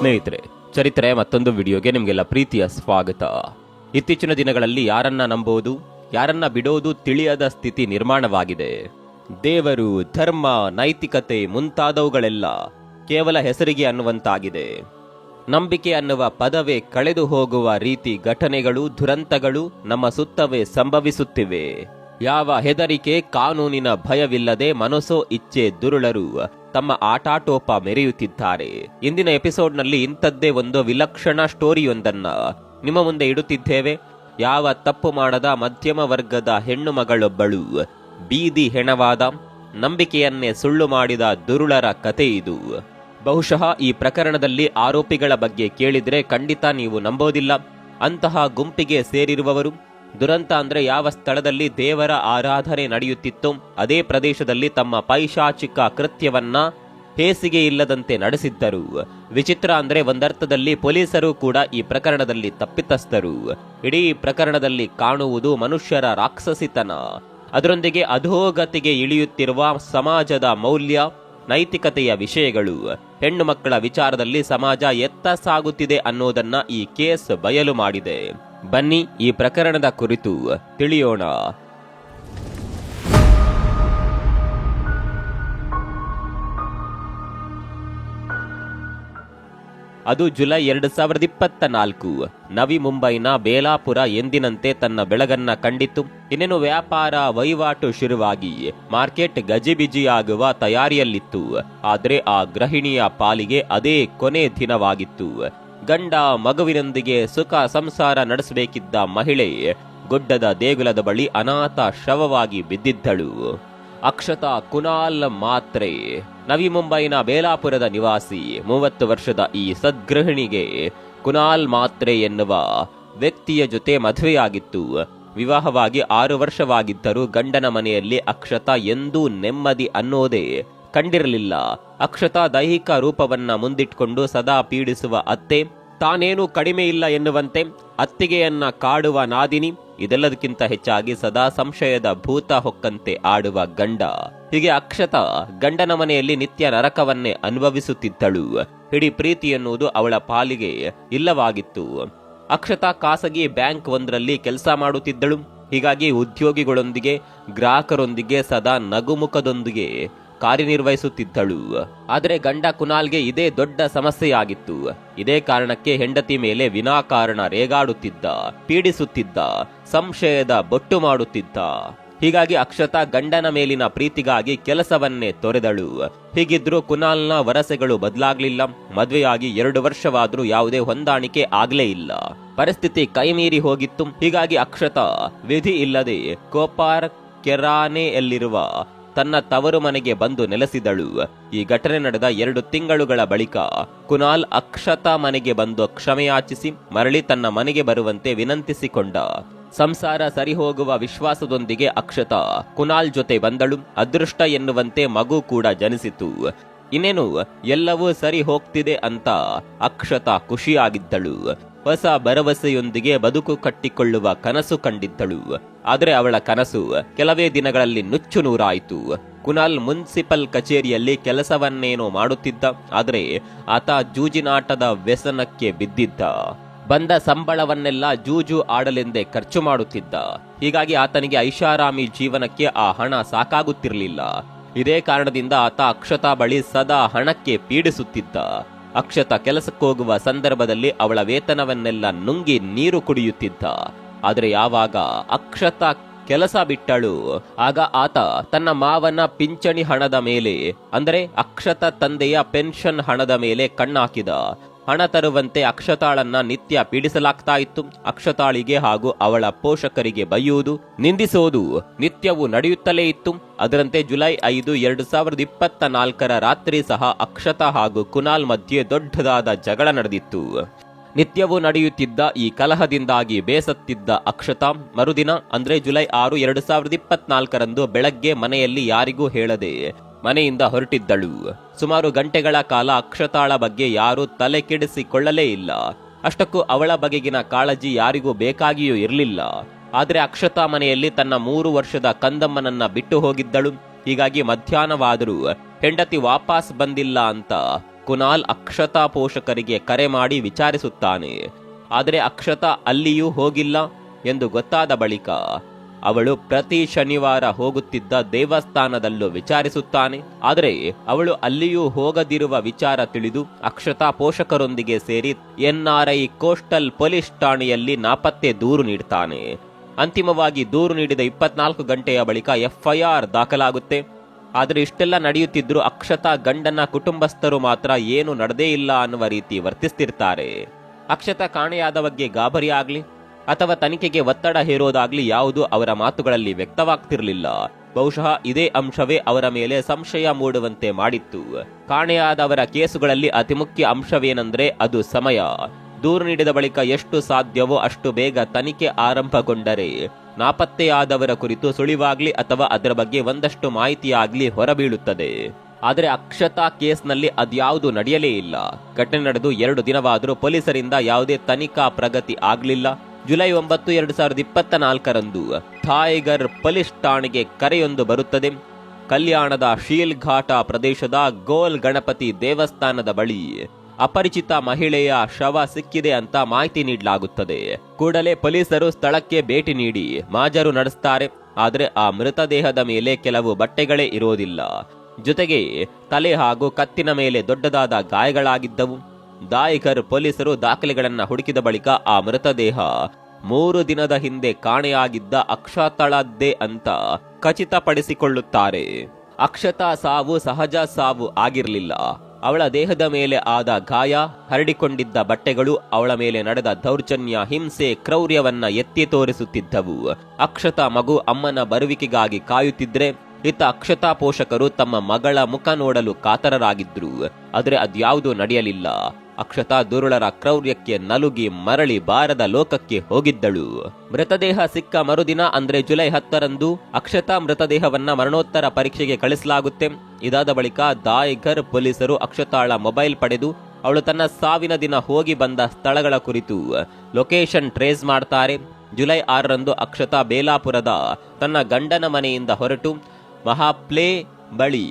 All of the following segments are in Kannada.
ಸ್ನೇಹಿತರೆ, ಚರಿತ್ರೆ ಮತ್ತೊಂದು ವಿಡಿಯೋಗೆ ನಿಮಗೆಲ್ಲ ಪ್ರೀತಿಯ ಸ್ವಾಗತ. ಇತ್ತೀಚಿನ ದಿನಗಳಲ್ಲಿ ಯಾರನ್ನ ನಂಬೋದು ಯಾರನ್ನ ಬಿಡೋದು ತಿಳಿಯದ ಸ್ಥಿತಿ ನಿರ್ಮಾಣವಾಗಿದೆ. ದೇವರು, ಧರ್ಮ, ನೈತಿಕತೆ ಮುಂತಾದವುಗಳೆಲ್ಲ ಕೇವಲ ಹೆಸರಿಗೆ ಅನ್ನುವಂತಾಗಿದೆ. ನಂಬಿಕೆ ಅನ್ನುವ ಪದವೇ ಕಳೆದು ಹೋಗುವ ರೀತಿ ಘಟನೆಗಳು, ದುರಂತಗಳು ನಮ್ಮ ಸುತ್ತವೇ ಸಂಭವಿಸುತ್ತಿವೆ. ಯಾವ ಹೆದರಿಕೆ ಕಾನೂನಿನ ಭಯವಿಲ್ಲದೆ ಮನಸ್ಸೋ ಇಚ್ಛೆ ದುರುಳರು ತಮ್ಮ ಆಟಾಟೋಪ ಮೆರೆಯುತ್ತಿದ್ದಾರೆ. ಇಂದಿನ ಎಪಿಸೋಡ್ನಲ್ಲಿ ಇಂಥದ್ದೇ ಒಂದು ವಿಲಕ್ಷಣ ಸ್ಟೋರಿಯೊಂದನ್ನ ನಿಮ್ಮ ಮುಂದೆ ಇಡುತ್ತಿದ್ದೇವೆ. ಯಾವ ತಪ್ಪು ಮಾಡದ ಮಧ್ಯಮ ವರ್ಗದ ಹೆಣ್ಣು ಮಗಳೊಬ್ಬಳು ಬೀದಿ ಹೆಣವಾದ ನಂಬಿಕೆಯನ್ನೇ ಸುಳ್ಳು ಮಾಡಿದ ದುರುಳರ ಕತೆ ಇದು. ಬಹುಶಃ ಈ ಪ್ರಕರಣದಲ್ಲಿ ಆರೋಪಿಗಳ ಬಗ್ಗೆ ಕೇಳಿದರೆ ಖಂಡಿತ ನೀವು ನಂಬೋದಿಲ್ಲ. ಅಂತಹ ಗುಂಪಿಗೆ ಸೇರಿರುವವರು ದುರಂತ ಅಂದ್ರೆ ಯಾವ ಸ್ಥಳದಲ್ಲಿ ದೇವರ ಆರಾಧನೆ ನಡೆಯುತ್ತಿತ್ತು ಅದೇ ಪ್ರದೇಶದಲ್ಲಿ ತಮ್ಮ ಪೈಶಾಚಿಕ ಕೃತ್ಯವನ್ನ ಹೇಸಿಗೆ ಇಲ್ಲದಂತೆ ನಡೆಸಿದ್ದರು. ವಿಚಿತ್ರ ಅಂದ್ರೆ ಒಂದರ್ಥದಲ್ಲಿ ಪೊಲೀಸರು ಕೂಡ ಈ ಪ್ರಕರಣದಲ್ಲಿ ತಪ್ಪಿತಸ್ಥರು. ಇಡೀ ಪ್ರಕರಣದಲ್ಲಿ ಕಾಣುವುದು ಮನುಷ್ಯರ ರಾಕ್ಷಸಿತನ. ಅದರೊಂದಿಗೆ ಅಧೋಗತಿಗೆ ಇಳಿಯುತ್ತಿರುವ ಸಮಾಜದ ಮೌಲ್ಯ, ನೈತಿಕತೆಯ ವಿಷಯಗಳು. ಹೆಣ್ಣು ಮಕ್ಕಳ ವಿಚಾರದಲ್ಲಿ ಸಮಾಜ ಎತ್ತ ಸಾಗುತ್ತಿದೆ ಅನ್ನೋದನ್ನ ಈ ಕೇಸ್ ಬಯಲು ಮಾಡಿದೆ. ಬನ್ನಿ ಈ ಪ್ರಕರಣದ ಕುರಿತು ತಿಳಿಯೋಣ. ಅದು ಜುಲೈ ಎರಡು ಸಾವಿರದ ಇಪ್ಪತ್ತ ನಾಲ್ಕು. ನವಿ ಮುಂಬೈನ ಬೇಲಾಪುರ ಎಂದಿನಂತೆ ತನ್ನ ಬೆಳಗನ್ನ ಕಂಡಿತು. ಇನ್ನೇನು ವ್ಯಾಪಾರ, ವಹಿವಾಟು ಶುರುವಾಗಿ ಮಾರ್ಕೆಟ್ ಗಜಿಬಿಜಿಯಾಗುವ ತಯಾರಿಯಲ್ಲಿತ್ತು. ಆದ್ರೆ ಆ ಗೃಹಿಣಿಯ ಪಾಲಿಗೆ ಅದೇ ಕೊನೆ ದಿನವಾಗಿತ್ತು. ಗಂಡ ಮಗುವಿನೊಂದಿಗೆ ಸುಖ ಸಂಸಾರ ನಡೆಸಬೇಕಿದ್ದ ಮಹಿಳೆ ಗುಡ್ಡದ ದೇಗುಲದ ಬಳಿ ಅನಾಥ ಶವವಾಗಿ ಬಿದ್ದಿದ್ದಳು. ಅಕ್ಷತಾ ಕುನಾಲ್ ಮಾತ್ರೆ, ನವಿ ಮುಂಬೈನ ಬೇಲಾಪುರದ ನಿವಾಸಿ, ಮೂವತ್ತು ವರ್ಷದ ಈ ಸದ್ಗೃಹಿಣಿಗೆ ಕುನಾಲ್ ಮಾತ್ರೆ ಎನ್ನುವ ವ್ಯಕ್ತಿಯ ಜೊತೆ ಮದುವೆಯಾಗಿತ್ತು. ವಿವಾಹವಾಗಿ ಆರು ವರ್ಷವಾಗಿದ್ದರೂ ಗಂಡನ ಮನೆಯಲ್ಲಿ ಅಕ್ಷತಾ ಎಂದೂ ನೆಮ್ಮದಿ ಅನ್ನೋದೇ ಕಂಡಿರಲಿಲ್ಲ. ಅಕ್ಷತಾ ದೈಹಿಕ ರೂಪವನ್ನ ಮುಂದಿಟ್ಕೊಂಡು ಸದಾ ಪೀಡಿಸುವ ಅತ್ತೆ, ತಾನೇನು ಕಡಿಮೆ ಇಲ್ಲ ಎನ್ನುವಂತೆ ಅತ್ತಿಗೆಯನ್ನ ಕಾಡುವ ನಾದಿನಿ, ಇದೆಲ್ಲದಕ್ಕಿಂತ ಹೆಚ್ಚಾಗಿ ಸದಾ ಸಂಶಯದ ಭೂತ ಹೊಕ್ಕಂತೆ ಆಡುವ ಗಂಡ. ಹೀಗೆ ಅಕ್ಷತಾ ಗಂಡನ ಮನೆಯಲ್ಲಿ ನಿತ್ಯ ನರಕವನ್ನೇ ಅನುಭವಿಸುತ್ತಿದ್ದಳು. ಇಡೀ ಪ್ರೀತಿ ಎನ್ನುವುದು ಅವಳ ಪಾಲಿಗೆ ಇಲ್ಲವಾಗಿತ್ತು. ಅಕ್ಷತಾ ಖಾಸಗಿ ಬ್ಯಾಂಕ್ ಒಂದರಲ್ಲಿ ಕೆಲಸ ಮಾಡುತ್ತಿದ್ದಳು. ಹೀಗಾಗಿ ಉದ್ಯೋಗಿಗಳೊಂದಿಗೆ, ಗ್ರಾಹಕರೊಂದಿಗೆ ಸದಾ ನಗುಮುಖದೊಂದಿಗೆ ಕಾರ್ಯನಿರ್ವಹಿಸುತ್ತಿದ್ದಳು. ಆದರೆ ಗಂಡ ಕುನಾಲ್ಗೆ ಇದೇ ದೊಡ್ಡ ಸಮಸ್ಯೆಯಾಗಿತ್ತು. ಇದೇ ಕಾರಣಕ್ಕೆ ಹೆಂಡತಿ ಮೇಲೆ ವಿನಾಕಾರಣ ರೇಗಾಡುತ್ತಿದ್ದ, ಪೀಡಿಸುತ್ತಿದ್ದ, ಸಂಶಯದ ಬೊಟ್ಟು ಮಾಡುತ್ತಿದ್ದ. ಹೀಗಾಗಿ ಅಕ್ಷತಾ ಗಂಡನ ಮೇಲಿನ ಪ್ರೀತಿಗಾಗಿ ಕೆಲಸವನ್ನೇ ತೊರೆದಳು. ಹೀಗಿದ್ರೂ ಕುನಾಲ್ನ ವರಸೆಗಳು ಬದಲಾಗ್ಲಿಲ್ಲ. ಮದುವೆಯಾಗಿ ಎರಡು ವರ್ಷವಾದ್ರೂ ಯಾವುದೇ ಹೊಂದಾಣಿಕೆ ಆಗ್ಲೇ ಇಲ್ಲ. ಪರಿಸ್ಥಿತಿ ಕೈಮೀರಿ ಹೋಗಿತ್ತು. ಹೀಗಾಗಿ ಅಕ್ಷತಾ ವಿಧಿ ಇಲ್ಲದೆ ಕೋಪಾರ್ ಕೆರಾನೆಯಲ್ಲಿರುವ ತನ್ನ ತವರು ಮನೆಗೆ ಬಂದು ನೆಲೆಸಿದಳು. ಈ ಘಟನೆ ನಡೆದ ಎರಡು ತಿಂಗಳುಗಳ ಬಳಿಕ ಕುನಾಲ್ ಅಕ್ಷತಾ ಮನೆಗೆ ಬಂದು ಕ್ಷಮೆಯಾಚಿಸಿ ಮರಳಿ ತನ್ನ ಮನೆಗೆ ಬರುವಂತೆ ವಿನಂತಿಸಿಕೊಂಡ. ಸಂಸಾರ ಸರಿಹೋಗುವ ವಿಶ್ವಾಸದೊಂದಿಗೆ ಅಕ್ಷತಾ ಕುನಾಲ್ ಜೊತೆ ಬಂದಳು. ಅದೃಷ್ಟ ಎನ್ನುವಂತೆ ಮಗು ಕೂಡ ಜನಿಸಿತು. ಇನ್ನೇನು ಎಲ್ಲವೂ ಸರಿ ಹೋಗ್ತಿದೆ ಅಂತ ಅಕ್ಷತಾ ಖುಷಿಯಾಗಿದ್ದಳು. ಹೊಸ ಭರವಸೆಯೊಂದಿಗೆ ಬದುಕು ಕಟ್ಟಿಕೊಳ್ಳುವ ಕನಸು ಕಂಡಿದ್ದಳು. ಆದರೆ ಅವಳ ಕನಸು ಕೆಲವೇ ದಿನಗಳಲ್ಲಿ ನುಚ್ಚು ನೂರಾಯಿತು. ಕುನಾಲ್ ಮುನ್ಸಿಪಲ್ ಕಚೇರಿಯಲ್ಲಿ ಕೆಲಸವನ್ನೇನೋ ಮಾಡುತ್ತಿದ್ದ, ಆದರೆ ಆತ ಜೂಜಿನಾಟದ ವ್ಯಸನಕ್ಕೆ ಬಿದ್ದಿದ್ದ. ಬಂದ ಸಂಬಳವನ್ನೆಲ್ಲ ಜೂಜು ಆಡಲೆಂದೇ ಖರ್ಚು ಮಾಡುತ್ತಿದ್ದ. ಹೀಗಾಗಿ ಆತನಿಗೆ ಐಷಾರಾಮಿ ಜೀವನಕ್ಕೆ ಆ ಹಣ ಸಾಕಾಗುತ್ತಿರಲಿಲ್ಲ. ಇದೇ ಕಾರಣದಿಂದ ಆತ ಅಕ್ಷತಾ ಬಳಿ ಸದಾ ಹಣಕ್ಕೆ ಪೀಡಿಸುತ್ತಿದ್ದ. ಅಕ್ಷತ ಕೆಲಸಕ್ಕೋಗುವ ಸಂದರ್ಭದಲ್ಲಿ ಅವಳ ವೇತನವನ್ನೆಲ್ಲ ನುಂಗಿ ನೀರು ಕುಡಿಯುತ್ತಿದ್ದ. ಆದರೆ ಯಾವಾಗ ಅಕ್ಷತ ಕೆಲಸ ಬಿಟ್ಟಳು, ಆಗ ಆತ ತನ್ನ ಮಾವನ ಪಿಂಚಣಿ ಹಣದ ಮೇಲೆ, ಅಂದರೆ ಅಕ್ಷತ ತಂದೆಯ ಪೆನ್ಷನ್ ಹಣದ ಮೇಲೆ ಕಣ್ಣಾಕಿದ. ಹಣ ತರುವಂತೆ ಅಕ್ಷತಾಳನ್ನ ನಿತ್ಯ ಪೀಡಿಸಲಾಗ್ತಾ ಇತ್ತು ಅಕ್ಷತಾಳಿಗೆ ಹಾಗೂ ಅವಳ ಪೋಷಕರಿಗೆ ಬೈಯುವುದು ನಿಂದಿಸೋದು ನಿತ್ಯವೂ ನಡೆಯುತ್ತಲೇ ಇತ್ತು. ಅದರಂತೆ ಜುಲೈ ಐದು, ಎರಡು ಸಾವಿರದ ಇಪ್ಪತ್ತ ನಾಲ್ಕರ ರಾತ್ರಿ ಸಹ ಅಕ್ಷತಾ ಹಾಗೂ ಕುನಾಲ್ ಮಧ್ಯೆ ದೊಡ್ಡದಾದ ಜಗಳ ನಡೆದಿತ್ತು. ನಿತ್ಯವೂ ನಡೆಯುತ್ತಿದ್ದ ಈ ಕಲಹದಿಂದಾಗಿ ಬೇಸತ್ತಿದ್ದ ಅಕ್ಷತಾ, ಮರುದಿನ ಅಂದ್ರೆ ಜುಲೈ ಆರು, ಎರಡು ಸಾವಿರದ ಇಪ್ಪತ್ನಾಲ್ಕರಂದು ಬೆಳಗ್ಗೆ ಮನೆಯಲ್ಲಿ ಯಾರಿಗೂ ಹೇಳದೆ ಮನೆಯಿಂದ ಹೊರಟಿದ್ದಳು. ಸುಮಾರು ಗಂಟೆಗಳ ಕಾಲ ಅಕ್ಷತಾಳ ಬಗ್ಗೆ ಯಾರೂ ತಲೆ ಕೆಡಿಸಿಕೊಳ್ಳಲೇ ಇಲ್ಲ. ಅಷ್ಟಕ್ಕೂ ಅವಳ ಬಗೆಗಿನ ಕಾಳಜಿ ಯಾರಿಗೂ ಬೇಕಾಗಿಯೂ ಇರಲಿಲ್ಲ. ಆದರೆ ಅಕ್ಷತಾ ಮನೆಯಲ್ಲಿ ತನ್ನ ಮೂರು ವರ್ಷದ ಕಂದಮ್ಮನನ್ನ ಬಿಟ್ಟು ಹೋಗಿದ್ದಳು. ಹೀಗಾಗಿ ಮಧ್ಯಾಹ್ನವಾದರೂ ಹೆಂಡತಿ ವಾಪಸ್ ಬಂದಿಲ್ಲ ಅಂತ ಕುನಾಲ್ ಅಕ್ಷತಾ ಪೋಷಕರಿಗೆ ಕರೆ ಮಾಡಿ ವಿಚಾರಿಸುತ್ತಾನೆ. ಆದರೆ ಅಕ್ಷತಾ ಅಲ್ಲಿಯೂ ಹೋಗಿಲ್ಲ ಎಂದು ಗೊತ್ತಾದ ಬಳಿಕ ಅವಳು ಪ್ರತಿ ಶನಿವಾರ ಹೋಗುತ್ತಿದ್ದ ದೇವಸ್ಥಾನದಲ್ಲೂ ವಿಚಾರಿಸುತ್ತಾನೆ. ಆದರೆ ಅವಳು ಅಲ್ಲಿಯೂ ಹೋಗದಿರುವ ವಿಚಾರ ತಿಳಿದು ಅಕ್ಷತಾ ಪೋಷಕರೊಂದಿಗೆ ಸೇರಿ ಎನ್ಆರ್ಐ ಕೋಸ್ಟಲ್ ಪೊಲೀಸ್ ಠಾಣೆಯಲ್ಲಿ ನಾಪತ್ತೆ ದೂರು ನೀಡುತ್ತಾನೆ ಅಂತಿಮವಾಗಿ ದೂರು ನೀಡಿದ ಇಪ್ಪತ್ನಾಲ್ಕು ಗಂಟೆಯ ಬಳಿಕ ಎಫ್ಐಆರ್ ದಾಖಲಾಗುತ್ತೆ. ಆದರೆ ಇಷ್ಟೆಲ್ಲ ನಡೆಯುತ್ತಿದ್ರೂ ಅಕ್ಷತಾ ಗಂಡನ ಕುಟುಂಬಸ್ಥರು ಮಾತ್ರ ಏನು ನಡೆದೇ ಇಲ್ಲ ಅನ್ನುವ ರೀತಿ ವರ್ತಿಸ್ತಿರ್ತಾರೆ. ಅಕ್ಷತಾ ಕಾಣೆಯಾದ ಬಗ್ಗೆ ಗಾಬರಿ ಅಥವಾ ತನಿಖೆಗೆ ಒತ್ತಡ ಹೇರೋದಾಗ್ಲಿ ಯಾವುದು ಅವರ ಮಾತುಗಳಲ್ಲಿ ವ್ಯಕ್ತವಾಗ್ತಿರಲಿಲ್ಲ. ಬಹುಶಃ ಇದೇ ಅಂಶವೇ ಅವರ ಮೇಲೆ ಸಂಶಯ ಮೂಡುವಂತೆ ಮಾಡಿತ್ತು. ಕಾಣೆಯಾದವರ ಕೇಸುಗಳಲ್ಲಿ ಅತಿ ಮುಖ್ಯ ಅಂಶವೇನೆಂದ್ರೆ ಅದು ಸಮಯ. ದೂರು ನೀಡಿದ ಬಳಿಕ ಎಷ್ಟು ಸಾಧ್ಯವೋ ಅಷ್ಟು ಬೇಗ ತನಿಖೆ ಆರಂಭಗೊಂಡರೆ. ನಾಪತ್ತೆಯಾದವರ ಕುರಿತು ಸುಳಿವಾಗ್ಲಿ ಅಥವಾ ಅದರ ಬಗ್ಗೆ ಒಂದಷ್ಟು ಮಾಹಿತಿಯಾಗ್ಲಿ ಹೊರಬೀಳುತ್ತದೆ. ಆದರೆ ಅಕ್ಷತಾ ಕೇಸ್ನಲ್ಲಿ ಅದ್ಯಾವುದು ನಡೆಯಲೇ ಇಲ್ಲ. ಘಟನೆ ನಡೆದು ಎರಡು ದಿನವಾದರೂ ಪೊಲೀಸರಿಂದ ಯಾವುದೇ ತನಿಖಾ ಪ್ರಗತಿ ಆಗ್ಲಿಲ್ಲ. ಜುಲೈ ಒಂಬತ್ತು, ಎರಡು ಸಾವಿರದ ಇಪ್ಪತ್ತ ನಾಲ್ಕರಂದು ಥಾಯ್ಗರ್ ಪೊಲೀಸ್ ಠಾಣೆಗೆ ಕರೆಯೊಂದು ಬರುತ್ತದೆ. ಕಲ್ಯಾಣದ ಶೀಲ್ಘಾಟ ಪ್ರದೇಶದ ಗೋಲ್ ಗಣಪತಿ ದೇವಸ್ಥಾನದ ಬಳಿ ಅಪರಿಚಿತ ಮಹಿಳೆಯ ಶವ ಸಿಕ್ಕಿದೆ ಅಂತ ಮಾಹಿತಿ ನೀಡಲಾಗುತ್ತದೆ. ಕೂಡಲೇ ಪೊಲೀಸರು ಸ್ಥಳಕ್ಕೆ ಭೇಟಿ ನೀಡಿ ಮಾಜರು ನಡೆಸ್ತಾರೆ. ಆದರೆ ಆ ಮೃತದೇಹದ ಮೇಲೆ ಕೆಲವು ಬಟ್ಟೆಗಳೇ ಇರೋದಿಲ್ಲ. ಜೊತೆಗೆ ತಲೆ ಹಾಗೂ ಕತ್ತಿನ ಮೇಲೆ ದೊಡ್ಡದಾದ ಗಾಯಗಳಾಗಿದ್ದವು. ದಾಯಿಗರ್ ಪೊಲೀಸರು ದಾಖಲೆಗಳನ್ನು ಹುಡುಕಿದ ಬಳಿಕ ಆ ಮೃತದೇಹ ಮೂರು ದಿನದ ಹಿಂದೆ ಕಾಣೆಯಾಗಿದ್ದ ಅಕ್ಷತಳದ್ದೇ ಅಂತ ಖಚಿತಪಡಿಸಿಕೊಳ್ಳುತ್ತಾರೆ. ಅಕ್ಷತಾ ಸಾವು ಸಹಜ ಸಾವು ಆಗಿರಲಿಲ್ಲ. ಅವಳ ದೇಹದ ಮೇಲೆ ಆದ ಗಾಯ, ಹರಡಿಕೊಂಡಿದ್ದ ಬಟ್ಟೆಗಳು, ಅವಳ ಮೇಲೆ ನಡೆದ ದೌರ್ಜನ್ಯ, ಹಿಂಸೆ, ಕ್ರೌರ್ಯವನ್ನ ಎತ್ತಿ ತೋರಿಸುತ್ತಿದ್ದವು. ಅಕ್ಷತಾ ಮಗು ಅಮ್ಮನ ಬರುವಿಕೆಗಾಗಿ ಕಾಯುತ್ತಿದ್ರೆ ಇತ ಅಕ್ಷತಾ ಪೋಷಕರು ತಮ್ಮ ಮಗಳ ಮುಖ ನೋಡಲು ಕಾತರರಾಗಿದ್ರು. ಆದರೆ ಅದ್ಯಾವುದೂ ನಡೆಯಲಿಲ್ಲ. ಅಕ್ಷತಾ ದುರುಳರ ಕ್ರೌರ್ಯಕ್ಕೆ ನಲುಗಿ ಮರಳಿ ಬಾರದ ಲೋಕಕ್ಕೆ ಹೋಗಿದ್ದಳು. ಮೃತದೇಹ ಸಿಕ್ಕ ಮರುದಿನ ಅಂದ್ರೆ ಜುಲೈ ಹತ್ತರಂದು ಅಕ್ಷತಾ ಮೃತದೇಹವನ್ನ ಮರಣೋತ್ತರ ಪರೀಕ್ಷೆಗೆ ಕಳಿಸಲಾಗುತ್ತೆ. ಇದಾದ ಬಳಿಕ ದಾಯಿಘರ್ ಪೊಲೀಸರು ಅಕ್ಷತಾಳ ಮೊಬೈಲ್ ಪಡೆದು ಅವಳು ತನ್ನ ಸಾವಿನ ದಿನ ಹೋಗಿ ಬಂದ ಸ್ಥಳಗಳ ಕುರಿತು ಲೊಕೇಶನ್ ಟ್ರೇಸ್ ಮಾಡ್ತಾರೆ. ಜುಲೈ ಆರರಂದು ಅಕ್ಷತಾ ಬೇಲಾಪುರದ ತನ್ನ ಗಂಡನ ಮನೆಯಿಂದ ಹೊರಟು ಮಹಾಪ್ಲೇ ಬಳಿ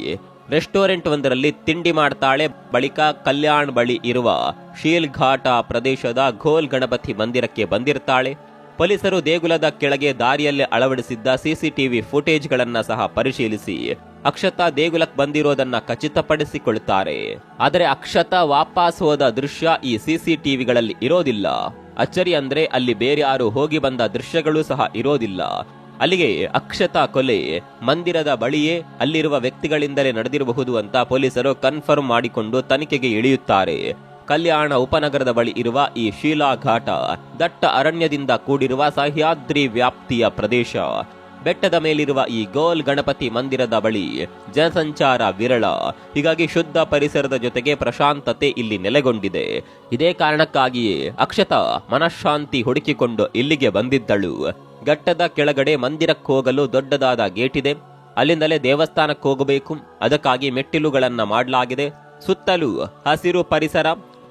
ರೆಸ್ಟೋರೆಂಟ್ ಒಂದರಲ್ಲಿ ತಿಂಡಿ ಮಾಡ್ತಾಳೆ. ಬಳಿಕ ಕಲ್ಯಾಣ್ ಬಳಿ ಇರುವ ಶೀಲ್ಘಾಟ ಪ್ರದೇಶದ ಘೋಲ್ ಗಣಪತಿ ಮಂದಿರಕ್ಕೆ ಬಂದಿರ್ತಾಳೆ. ಪೊಲೀಸರು ದೇಗುಲದ ಕೆಳಗೆ ದಾರಿಯಲ್ಲೇ ಅಳವಡಿಸಿದ್ದ ಸಿಸಿಟಿವಿ ಫುಟೇಜ್ಗಳನ್ನ ಸಹ ಪರಿಶೀಲಿಸಿ ಅಕ್ಷತಾ ದೇಗುಲಕ್ಕೆ ಬಂದಿರೋದನ್ನ ಖಚಿತಪಡಿಸಿಕೊಳ್ತಾರೆ. ಆದರೆ ಅಕ್ಷತಾ ವಾಪಸ್ ಹೋದ ದೃಶ್ಯ ಈ ಸಿಸಿಟಿವಿಗಳಲ್ಲಿ ಇರೋದಿಲ್ಲ. ಅಚ್ಚರಿ ಅಂದ್ರೆ ಅಲ್ಲಿ ಬೇರೆ ಯಾರು ಹೋಗಿ ಬಂದ ದೃಶ್ಯಗಳು ಸಹ ಇರೋದಿಲ್ಲ. ಅಲ್ಲಿಗೆ ಅಕ್ಷತಾ ಕೊಲೆ. ಮಂದಿರದ ಬಳಿಯೇ ಅಲ್ಲಿರುವ ವ್ಯಕ್ತಿಗಳಿಂದಲೇ ನಡೆದಿರಬಹುದು ಅಂತ ಪೊಲೀಸರು ಕನ್ಫರ್ಮ್ ಮಾಡಿಕೊಂಡು ತನಿಖೆಗೆ ಇಳಿಯುತ್ತಾರೆ. ಕಲ್ಯಾಣ ಉಪನಗರದ ಬಳಿ ಇರುವ ಈ ಶೀಲಾಘಾಟ ದಟ್ಟ ಅರಣ್ಯದಿಂದ ಕೂಡಿರುವ ಸಹ್ಯಾದ್ರಿ ವ್ಯಾಪ್ತಿಯ ಪ್ರದೇಶ. ಬೆಟ್ಟದ ಮೇಲಿರುವ ಈ ಗೋಲ್ ಗಣಪತಿ ಮಂದಿರದ ಬಳಿ ಜನಸಂಚಾರ ವಿರಳ. ಹೀಗಾಗಿ ಶುದ್ಧ ಪರಿಸರದ ಜೊತೆಗೆ ಪ್ರಶಾಂತತೆ ಇಲ್ಲಿ ನೆಲೆಗೊಂಡಿದೆ. ಇದೇ ಕಾರಣಕ್ಕಾಗಿಯೇ ಅಕ್ಷತಾ ಮನಃಶಾಂತಿ ಹುಡುಕಿಕೊಂಡು ಇಲ್ಲಿಗೆ ಬಂದಿದ್ದಳು. ಘಟ್ಟದ ಕೆಳಗಡೆ ಮಂದಿರಕ್ಕೆ ಹೋಗಲು ದೊಡ್ಡದಾದ ಗೇಟ್ ಇದೆ ಅಲ್ಲಿಂದಲೇ ದೇವಸ್ಥಾನಕ್ಕೆ ಹೋಗಬೇಕು. ಅದಕ್ಕಾಗಿ ಮೆಟ್ಟಿಲುಗಳನ್ನು ಮಾಡಲಾಗಿದೆ. ಸುತ್ತಲೂ ಹಸಿರು ಪರಿಸರ,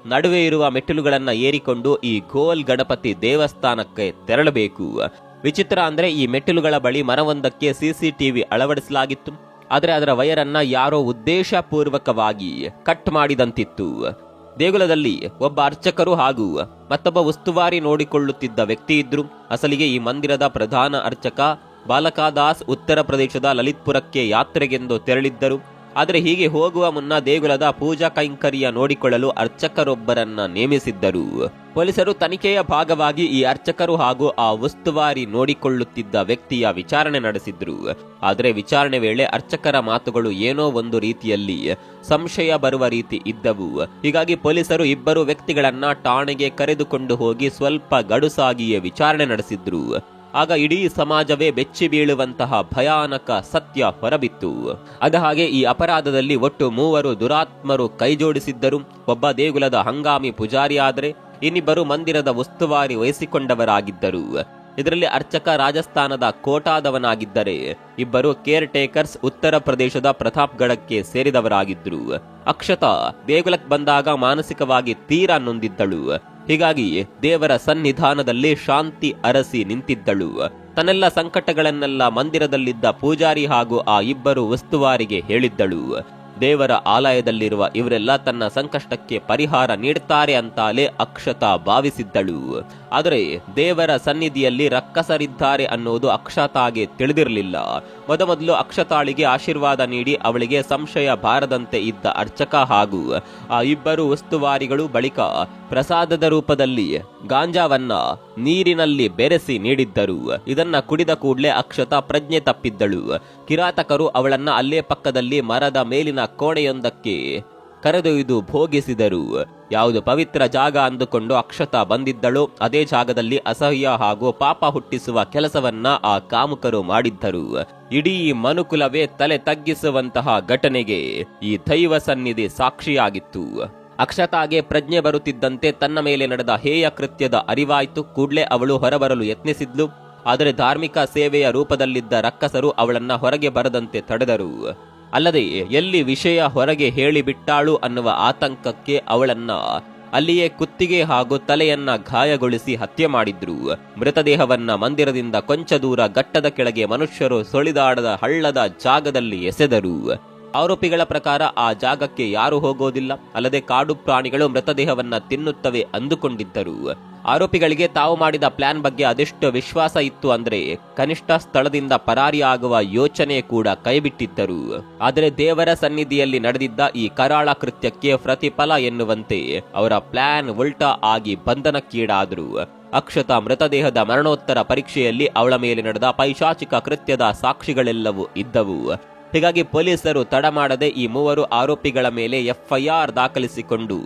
ನಡುವೆ ಇರುವ ಮೆಟ್ಟಿಲುಗಳನ್ನು ಏರಿಕೊಂಡು ಈ ಗೋಲ್ ಗಣಪತಿ ದೇವಸ್ಥಾನಕ್ಕೆ ತೆರಳಬೇಕು. ವಿಚಿತ್ರ ಅಂದ್ರೆ ಈ ಮೆಟ್ಟಿಲುಗಳ ಬಳಿ ಮರವೊಂದಕ್ಕೆ ಸಿಸಿಟಿವಿ ಅಳವಡಿಸಲಾಗಿತ್ತು. ಆದರೆ ಅದರ ವಯರನ್ನ ಯಾರೋ ಉದ್ದೇಶಪೂರ್ವಕವಾಗಿ ಕಟ್ ಮಾಡಿದಂತಿತ್ತು. ದೇಗುಲದಲ್ಲಿ ಒಬ್ಬ ಅರ್ಚಕರು ಹಾಗೂ ಮತ್ತೊಬ್ಬ ಉಸ್ತುವಾರಿ ನೋಡಿಕೊಳ್ಳುತ್ತಿದ್ದ ವ್ಯಕ್ತಿ ಇದ್ರು. ಅಸಲಿಗೆ ಈ ಮಂದಿರದ ಪ್ರಧಾನ ಅರ್ಚಕ ಬಾಲಕಾದಾಸ್ ಉತ್ತರ ಪ್ರದೇಶದ ಲಲಿತ್ಪುರಕ್ಕೆ ಯಾತ್ರೆಗೆಂದು ತೆರಳಿದ್ದರು. ಆದರೆ ಹೀಗೆ ಹೋಗುವ ಮುನ್ನ ದೇಗುಲದ ಪೂಜಾ ಕೈಂಕರ್ಯ ನೋಡಿಕೊಳ್ಳಲು ಅರ್ಚಕರೊಬ್ಬರನ್ನ ನೇಮಿಸಿದ್ದರು. ಪೊಲೀಸರು ತನಿಖೆಯ ಭಾಗವಾಗಿ ಈ ಅರ್ಚಕರು ಹಾಗೂ ಆ ಉಸ್ತುವಾರಿ ನೋಡಿಕೊಳ್ಳುತ್ತಿದ್ದ ವ್ಯಕ್ತಿಯ ವಿಚಾರಣೆ ನಡೆಸಿದ್ರು. ಆದರೆ ವಿಚಾರಣೆ ವೇಳೆ ಅರ್ಚಕರ ಮಾತುಗಳು ಏನೋ ಒಂದು ರೀತಿಯಲ್ಲಿ ಸಂಶಯ ಬರುವ ರೀತಿ ಇದ್ದವು. ಹೀಗಾಗಿ ಪೊಲೀಸರು ಇಬ್ಬರು ವ್ಯಕ್ತಿಗಳನ್ನ ಠಾಣೆಗೆ ಕರೆದುಕೊಂಡು ಹೋಗಿ ಸ್ವಲ್ಪ ಗಡುಸಾಗಿಯೇ ವಿಚಾರಣೆ ನಡೆಸಿದ್ರು. ಆಗ ಇಡೀ ಸಮಾಜವೇ ಬೆಚ್ಚಿ ಬೀಳುವಂತಹ ಭಯಾನಕ ಸತ್ಯ ಹೊರಬಿತ್ತು. ಅದ ಹಾಗೆ ಈ ಅಪರಾಧದಲ್ಲಿ ಒಟ್ಟು ಮೂವರು ದುರಾತ್ಮರು ಕೈಜೋಡಿಸಿದ್ದರು. ಒಬ್ಬ ದೇಗುಲದ ಹಂಗಾಮಿ ಪೂಜಾರಿಯಾದರೆ ಇನ್ನಿಬ್ಬರು ಮಂದಿರದ ಉಸ್ತುವಾರಿ ವಹಿಸಿಕೊಂಡವರಾಗಿದ್ದರು. ಇದರಲ್ಲಿ ಅರ್ಚಕ ರಾಜಸ್ಥಾನದ ಕೋಟಾದವನಾಗಿದ್ದರೆ, ಇಬ್ಬರು ಕೇರ್ ಟೇಕರ್ಸ್ ಉತ್ತರ ಪ್ರದೇಶದ ಪ್ರತಾಪ್ಗಢಕ್ಕೆ ಸೇರಿದವರಾಗಿದ್ದರು. ಅಕ್ಷತಾ ದೇಗುಲಕ್ಕೆ ಬಂದಾಗ ಮಾನಸಿಕವಾಗಿ ತೀರಾ ನೊಂದಿದ್ದಳು. ಹೀಗಾಗಿ ದೇವರ ಸನ್ನಿಧಾನದಲ್ಲಿ ಶಾಂತಿ ಅರಸಿ ನಿಂತಿದ್ದಳು. ತನ್ನೆಲ್ಲ ಸಂಕಟಗಳನ್ನೆಲ್ಲ ಮಂದಿರದಲ್ಲಿದ್ದ ಪೂಜಾರಿ ಹಾಗೂ ಆ ಇಬ್ಬರು ಉಸ್ತುವಾರಿಗೆ ಹೇಳಿದ್ದಳು. ದೇವರ ಆಲಯದಲ್ಲಿರುವ ಇವರೆಲ್ಲ ತನ್ನ ಸಂಕಷ್ಟಕ್ಕೆ ಪರಿಹಾರ ನೀಡುತ್ತಾರೆ ಅಂತಾಲೆ ಅಕ್ಷತಾ ಭಾವಿಸಿದ್ದಳು. ಆದರೆ ದೇವರ ಸನ್ನಿಧಿಯಲ್ಲಿ ರಕ್ಕಸರಿದ್ದಾರೆ ಅನ್ನೋದು ಅಕ್ಷತಾಗೆ ತಿಳಿದಿರಲಿಲ್ಲ. ಮೊದಮೊದಲು ಅಕ್ಷತಾಳಿಗೆ ಆಶೀರ್ವಾದ ನೀಡಿ ಅವಳಿಗೆ ಸಂಶಯ ಬಾರದಂತೆ ಇದ್ದ ಅರ್ಚಕ ಹಾಗೂ ಆ ಇಬ್ಬರು ಉಸ್ತುವಾರಿಗಳು ಬಳಿಕ ಪ್ರಸಾದದ ರೂಪದಲ್ಲಿ ಗಾಂಜಾವನ್ನ ನೀರಿನಲ್ಲಿ ಬೆರೆಸಿ ನೀಡಿದ್ದರು. ಇದನ್ನ ಕುಡಿದ ಕೂಡಲೇ ಅಕ್ಷತ ಪ್ರಜ್ಞೆ ತಪ್ಪಿದ್ದಳು. ಕಿರಾತಕರು ಅವಳನ್ನ ಅಲ್ಲೇ ಪಕ್ಕದಲ್ಲಿ ಮರದ ಮೇಲಿನ ಕೋಣೆಯೊಂದಕ್ಕೆ ಕರೆದೊಯ್ದು ಭೋಗಿಸಿದರು. ಯಾವುದು ಪವಿತ್ರ ಜಾಗ ಅಂದುಕೊಂಡು ಅಕ್ಷತ ಬಂದಿದ್ದಳು. ಅದೇ ಜಾಗದಲ್ಲಿ ಅಸಹ್ಯ ಹಾಗೂ ಪಾಪ ಹುಟ್ಟಿಸುವ ಕೆಲಸವನ್ನ ಆ ಕಾಮುಕರು ಮಾಡಿದ್ದರು. ಇಡೀ ಮನುಕುಲವೇ ತಲೆ ತಗ್ಗಿಸುವಂತಹ ಘಟನೆಗೆ ಈ ದೈವ ಸನ್ನಿಧಿ ಸಾಕ್ಷಿಯಾಗಿತ್ತು. ಅಕ್ಷತಾಗೆ ಪ್ರಜ್ಞೆ ಬರುತ್ತಿದ್ದಂತೆ ತನ್ನ ಮೇಲೆ ನಡೆದ ಹೇಯ ಕೃತ್ಯದ ಅರಿವಾಯಿತು. ಕೂಡ್ಲೆ ಅವಳು ಹೊರಬರಲು ಯತ್ನಿಸಿದ್ಲು. ಆದರೆ ಧಾರ್ಮಿಕ ಸೇವೆಯ ರೂಪದಲ್ಲಿದ್ದ ರಕ್ಕಸರು ಅವಳನ್ನ ಹೊರಗೆ ಬರದಂತೆ ತಡೆದರು. ಅಲ್ಲದೆ ಎಲ್ಲಿ ವಿಷಯ ಹೊರಗೆ ಹೇಳಿಬಿಟ್ಟಾಳು ಅನ್ನುವ ಆತಂಕಕ್ಕೆ ಅವಳನ್ನ ಅಲ್ಲಿಯೇ ಕುತ್ತಿಗೆ ಹಾಗೂ ತಲೆಯನ್ನ ಗಾಯಗೊಳಿಸಿ ಹತ್ಯೆ ಮಾಡಿದ್ರು. ಮೃತದೇಹವನ್ನ ಮಂದಿರದಿಂದ ಕೊಂಚ ದೂರ ಘಟ್ಟದ ಕೆಳಗೆ ಮನುಷ್ಯರು ಸುಳಿದಾಡದ ಹಳ್ಳದ ಜಾಗದಲ್ಲಿ ಎಸೆದರು. ಆರೋಪಿಗಳ ಪ್ರಕಾರ ಆ ಜಾಗಕ್ಕೆ ಯಾರು ಹೋಗೋದಿಲ್ಲ. ಅಲ್ಲದೆ ಕಾಡು ಪ್ರಾಣಿಗಳು ಮೃತದೇಹವನ್ನ ತಿನ್ನುತ್ತವೆ ಅಂದುಕೊಂಡಿದ್ದರು. ಆರೋಪಿಗಳಿಗೆ ತಾವು ಮಾಡಿದ ಪ್ಲಾನ್ ಬಗ್ಗೆ ಅದೆಷ್ಟು ವಿಶ್ವಾಸ ಇತ್ತು ಅಂದ್ರೆ ಕನಿಷ್ಠ ಸ್ಥಳದಿಂದ ಪರಾರಿಯಾಗುವ ಯೋಚನೆ ಕೂಡ ಕೈಬಿಟ್ಟಿದ್ದರು. ಆದರೆ ದೇವರ ಸನ್ನಿಧಿಯಲ್ಲಿ ನಡೆದಿದ್ದ ಈ ಕರಾಳ ಕೃತ್ಯಕ್ಕೆ ಪ್ರತಿಫಲ ಎನ್ನುವಂತೆ ಅವರ ಪ್ಲಾನ್ ಉಲ್ಟಾ ಆಗಿ ಬಂಧನಕ್ಕೀಡಾದರು. ಅಕ್ಷತಾ ಮೃತದೇಹದ ಮರಣೋತ್ತರ ಪರೀಕ್ಷೆಯಲ್ಲಿ ಅವಳ ಮೇಲೆ ನಡೆದ ಪೈಶಾಚಿಕ ಕೃತ್ಯದ ಸಾಕ್ಷಿಗಳೆಲ್ಲವೂ ಇದ್ದವು. ಹೀಗಾಗಿ ಪೊಲೀಸರು ತಡ ಮಾಡದೆ ಈ ಮೂವರು ಆರೋಪಿಗಳ ಮೇಲೆ ಎಫ್ಐಆರ್ ದಾಖಲಿಸಿಕೊಂಡು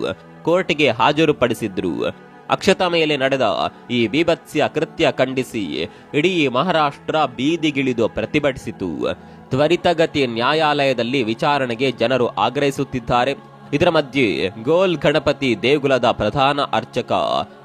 ಕೋರ್ಟ್ಗೆ ಹಾಜರುಪಡಿಸಿದ್ರು. ಅಕ್ಷತಾ ಮೇಲೆ ನಡೆದ ಈ ಬೀಭತ್ಸ್ಯ ಕೃತ್ಯ ಖಂಡಿಸಿ ಇಡೀ ಮಹಾರಾಷ್ಟ್ರ ಬೀದಿಗಿಳಿದು ಪ್ರತಿಭಟಿಸಿತು. ತ್ವರಿತಗತಿ ನ್ಯಾಯಾಲಯದಲ್ಲಿ ವಿಚಾರಣೆಗೆ ಜನರು ಆಗ್ರಹಿಸುತ್ತಿದ್ದಾರೆ. ಇದರ ಮಧ್ಯೆ ಗೋಲ್ ಗಣಪತಿ ದೇಗುಲದ ಪ್ರಧಾನ ಅರ್ಚಕ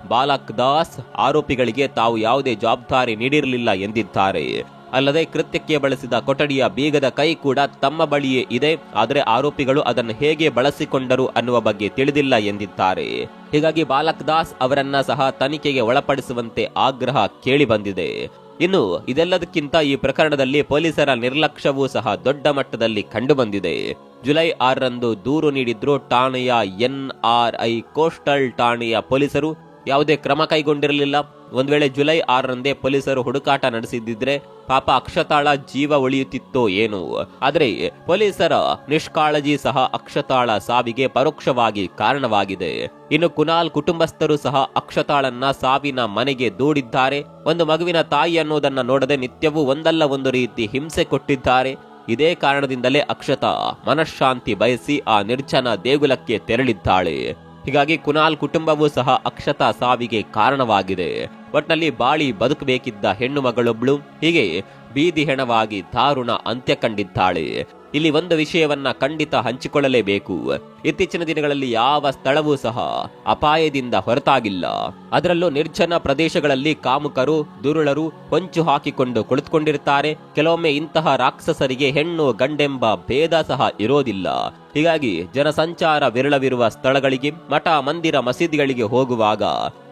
ಬಾಲಕ್ ದಾಸ್ ಆರೋಪಿಗಳಿಗೆ ತಾವು ಯಾವುದೇ ಜವಾಬ್ದಾರಿ ನೀಡಿರಲಿಲ್ಲ ಎಂದಿದ್ದಾರೆ. ಅಲ್ಲದೆ ಕೃತ್ಯಕ್ಕೆ ಬಳಸಿದ ಕೊಠಡಿಯ ಬೀಗದ ಕೈ ಕೂಡ ತಮ್ಮ ಬಳಿಯೇ ಇದೆ. ಆದರೆ ಆರೋಪಿಗಳು ಅದನ್ನು ಹೇಗೆ ಬಳಸಿಕೊಂಡರು ಅನ್ನುವ ಬಗ್ಗೆ ತಿಳಿದಿಲ್ಲ ಎಂದಿದ್ದಾರೆ. ಹೀಗಾಗಿ ಬಾಲಕ್ ದಾಸ್ ಅವರನ್ನ ಸಹ ತನಿಖೆಗೆ ಒಳಪಡಿಸುವಂತೆ ಆಗ್ರಹ ಕೇಳಿಬಂದಿದೆ ಇನ್ನು ಇದೆಲ್ಲದಕ್ಕಿಂತ ಈ ಪ್ರಕರಣದಲ್ಲಿ ಪೊಲೀಸರ ನಿರ್ಲಕ್ಷ್ಯವೂ ಸಹ ದೊಡ್ಡ ಮಟ್ಟದಲ್ಲಿ ಕಂಡುಬಂದಿದೆ ಜುಲೈ ಆರರಂದು ದೂರು ನೀಡಿದ್ರು ಠಾಣೆಯ ಎನ್ಆರ್ಐ ಕೋಸ್ಟಲ್ ಠಾಣೆಯ ಪೊಲೀಸರು. ಯಾವುದೇ ಕ್ರಮ ಕೈಗೊಂಡಿರಲಿಲ್ಲ. ಒಂದು ವೇಳೆ ಜುಲೈ ಆರರಂದೇ ಪೊಲೀಸರು ಹುಡುಕಾಟ ನಡೆಸಿದ್ದಿದ್ರೆ ಪಾಪ ಅಕ್ಷತಾಳ ಜೀವ ಉಳಿಯುತ್ತಿತ್ತೋ ಏನು. ಆದರೆ ಪೊಲೀಸರ ನಿಷ್ಕಾಳಜಿ ಸಹ ಅಕ್ಷತಾಳ ಸಾವಿಗೆ ಪರೋಕ್ಷವಾಗಿ ಕಾರಣವಾಗಿದೆ. ಇನ್ನು ಕುನಾಲ್ ಕುಟುಂಬಸ್ಥರು ಸಹ ಅಕ್ಷತಾಳನ್ನ ಸಾವಿನ ಮನೆಗೆ ದೂಡಿದ್ದಾರೆ. ಒಂದು ಮಗುವಿನ ತಾಯಿ ಅನ್ನೋದನ್ನ ನೋಡದೆ ನಿತ್ಯವೂ ಒಂದಲ್ಲ ಒಂದು ರೀತಿ ಹಿಂಸೆ ಕೊಟ್ಟಿದ್ದಾರೆ. ಇದೇ ಕಾರಣದಿಂದಲೇ ಅಕ್ಷತಾ ಮನಃಶಾಂತಿ ಬಯಸಿ ಆ ನಿರ್ಜನ ದೇಗುಲಕ್ಕೆ ತೆರಳಿದ್ದಾಳೆ. ಹೀಗಾಗಿ ಕುನಾಲ್ ಕುಟುಂಬವೂ ಸಹ ಅಕ್ಷತಾ ಸಾವಿಗೆ ಕಾರಣವಾಗಿದೆ. ಒಟ್ನಲ್ಲಿ ಬಾಳಿ ಬದುಕಬೇಕಿದ್ದ ಹೆಣ್ಣು ಮಗಳೊಬ್ಳು ಹೀಗೆ ಬೀದಿ ಹೆಣವಾಗಿ ದಾರುಣ ಅಂತ್ಯ ಕಂಡಿದ್ದಾಳೆ. ಇಲ್ಲಿ ಒಂದು ವಿಷಯವನ್ನ ಖಂಡಿತ ಹಂಚಿಕೊಳ್ಳಲೇಬೇಕು. ಇತ್ತೀಚಿನ ದಿನಗಳಲ್ಲಿ ಯಾವ ಸ್ಥಳವೂ ಸಹ ಅಪಾಯದಿಂದ ಹೊರತಾಗಿಲ್ಲ. ಅದರಲ್ಲೂ ನಿರ್ಜನ ಪ್ರದೇಶಗಳಲ್ಲಿ ಕಾಮುಕರು, ದುರುಳರು ಹೊಂಚು ಹಾಕಿಕೊಂಡು ಕುಳಿತುಕೊಂಡಿರುತ್ತಾರೆ. ಕೆಲವೊಮ್ಮೆ ಇಂತಹ ರಾಕ್ಷಸರಿಗೆ ಹೆಣ್ಣು, ಗಂಡೆಂಬ ಭೇದ ಸಹ ಇರೋದಿಲ್ಲ. ಹೀಗಾಗಿ ಜನಸಂಚಾರ ವಿರಳವಿರುವ ಸ್ಥಳಗಳಿಗೆ, ಮಠ, ಮಂದಿರ, ಮಸೀದಿಗಳಿಗೆ ಹೋಗುವಾಗ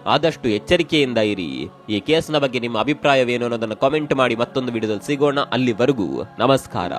ಆದಷ್ಟು ಎಚ್ಚರಿಕೆಯಿಂದ ಇರಿ. ಈ ಕೇಸ್ನ ಬಗ್ಗೆ ನಿಮ್ಮ ಅಭಿಪ್ರಾಯವೇನು ಅನ್ನೋದನ್ನು ಕಾಮೆಂಟ್ ಮಾಡಿ ಮತ್ತೊಂದು ವಿಡಿಯೋದಲ್ಲಿ ಸಿಗೋಣ. ಅಲ್ಲಿವರೆಗೂ ನಮಸ್ಕಾರ.